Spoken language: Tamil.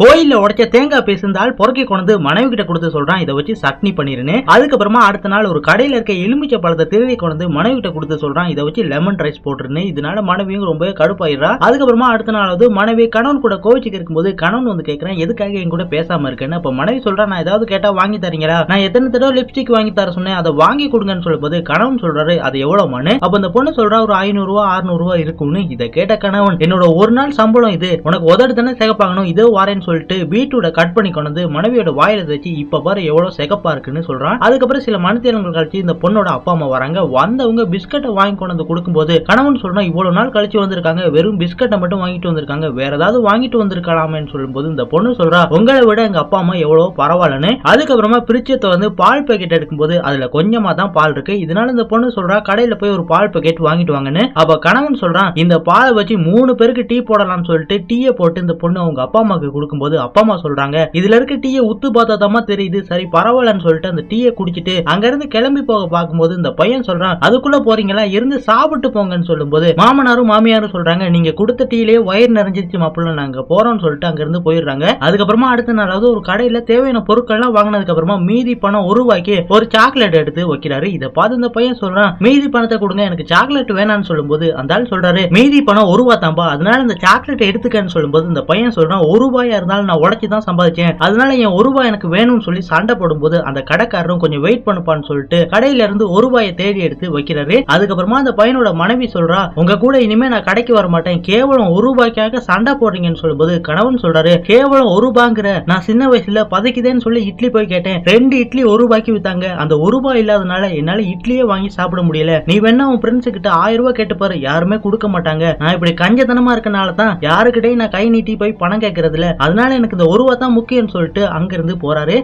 கோயில்ல உடைச்ச தேங்காய் பேசியிருந்தால் பொறுக்கி கொண்டு மனைவி கிட்ட கொடுத்து சொல்றான் இதை வச்சு சட்னி பண்ணிருன்னு அதுக்கப்புறமா அடுத்த நாள் ஒரு கடையில இருக்க எலுமிச்சை பழத்தை திருடி கொண்டு மனைவி கிட்ட கொடுத்து சொல்றான் இதை வச்சு லெமன் ரைஸ் போட்டுருன்னு. இதனால மனைவியும் ரொம்ப கடுப்பாயிடுறா. அதுக்கப்புறமா அடுத்த நாள் வந்து மனைவி கணவன் கூட கோவிச்சுக்கு இருக்கும்போது கணவன் வந்து கேட்கறேன் எதுக்காக என் கூட பேசாம இருக்கேன்னு? அப்ப மனைவி சொல்றா நான் ஏதாவது கேட்டா வாங்கி தரீங்களா? நான் எத்தனை தடவை லிப்ஸ்டிக் வாங்கி தர சொன்னேன் அதை வாங்கி கொடுங்கன்னு சொல்லும்போது கணவன் சொல்றாரு அது எவ்வளவு மனு அப்ப அந்த பொண்ணு சொல்றா ஒரு ஐநூறு ரூபா அறுநூறு ரூபா இருக்கும்னு. இதை கேட்ட கணவன் என்னோட ஒரு நாள் சம்பளம் இது உனக்கு உதடு தானே சேகப்பாங்கணும் இதோ வாரேன்னு சொல்லிட்டு வீட்டோட கட் பண்ணி கொண்டு வந்து மனைவியோட வாயில வச்சு இப்ப பாரு எவ்வளவு செகப்பா இருக்குன்னு சொல்றான். அதுக்கப்புறம் சில மணித்தேரங்கள் கழிச்சு இந்த பொண்ணோட அப்பா அம்மா வராங்க. வந்தவங்க பிஸ்கட்டை வாங்கி கொண்டு வந்து கொடுக்கும்போது கணவன் சொல்றான் இவ்வளவு நாள் கழிச்சு வந்திருக்காங்க. வெறும் பிஸ்கட்டை மட்டும் வாங்கிட்டு வந்திருக்காங்க. வேற ஏதாவது வாங்கிட்டு வந்திருக்கலாமேன்னு சொல்லும்போது இந்த பொண்ணு சொல்றா உங்களை விட எங்க அப்பா அம்மா எவ்வளவு பரவாயில்லன்னு. அதுக்கப்புறமா பிரிச்சத்தை வந்து பால் பாக்கெட் எடுக்கும்போது அதுல கொஞ்சமா தான் பால் இருக்கு. இதனால இந்த பொண்ணு சொல்றா கடையில போய் ஒரு பால் பாக்கெட் வாங்கிட்டு வாங்கன்னு. அப்ப கணவன் சொல்றான் இந்த பாலை வச்சு மூணு பேருக்கு டீ போடலாம்னு சொல்லிட்டு டீயை போட்டு இந்த பொண்ணு அவங்க அப்பா அம்மாக்கு போது அப்பா அம்மா சொல்றாங்க இதுல இருக்க டீயை உத்து பார்த்தா தெரியுது. சரி பரவாயில்லன்னு சொல்லிட்டு அந்த டீயை குடிச்சிட்டு அங்க இருந்து கிளம்பி போக பார்க்கும்போது இந்த பையன் சொல்றான் அதுக்குள்ள போறீங்களா? இருந்து சாப்பிட்டு போங்கன்னு சொல்லும்போது மாமனாரும் மாமியாரும் சொல்றாங்க நீங்க கொடுத்த டீலயே வயிறு நிறைஞ்சிருச்சு மாப்பிள்ள நாங்க போறோம்னு சொல்லிட்டு அங்க இருந்து போயிடுறாங்க. அதுக்கப்புறமா அடுத்த நாளாவது ஒரு கடையில தேவையான பொருட்கள் எல்லாம் வாங்கினதுக்கு அப்புறமா மீதி பணம் ஒரு ரூபாய்க்கு ஒரு சாக்லேட் எடுத்து வைக்கிறாரு. இதை பார்த்து இந்த பையன் சொல்றான் மீதி பணத்தை கொடுங்க எனக்கு சாக்லேட் வேணாம்னு சொல்லும்போது அந்த ஆள் சொல்றாரு மீதி பணம் ஒரு ரூபா அதனால இந்த சாக்லேட் எடுத்துக்கன்னு சொல்லும்போது இந்த பையன் சொல்றான் ஒரு ரூபாயா இருந்தாலும் நான் உழைச்சி தான் சம்பாதிச்சேன். அதனால என் ஒரு ரூபாய் எனக்கு வேணும்னு சொல்லி சண்டை போடும்போது அந்த கடைக்காரரும் கொஞ்சம் வெயிட் பண்ணுப்பான்னு சொல்லிட்டு கடையில இருந்து ஒரு ரூபாயை தேடி எடுத்து வைக்கிறாரு. அதுக்கப்புறமா அந்த பையனோட மனைவி சொல்றா உங்க கூட இனிமே நான் கடைக்கு வர மாட்டேன். கேவலம் ஒரு ரூபாய்க்காக சண்டை போடுறீங்கன்னு சொல்லும்போது கணவன் சொல்றாரு கேவலம் ஒரு ரூபாங்கிற. நான் சின்ன வயசுல பதைக்குதேன்னு சொல்லி இட்லி போய் கேட்டேன். ரெண்டு இட்லி ஒரு ரூபாய்க்கு வித்தாங்க. அந்த ஒரு ரூபாய் இல்லாதனால என்னால இட்லியே வாங்கி சாப்பிட முடியல. நீ வேணா உன் ஃப்ரெண்ட்ஸ் கிட்ட ஆயிரம் ரூபாய் கேட்டு பாரு. யாருமே கொடுக்க மாட்டாங்க. நான் இப்படி கஞ்சத்தனமா இருக்கனால தான் யாருக்கிட்டையும் நான் கை நீட்டி போய் பணம் கேட்கறதுல அதனால எனக்கு இந்த ஒரு ரூபா தான் முக்கியம்னு சொல்லிட்டு அங்கிருந்து போறாரு.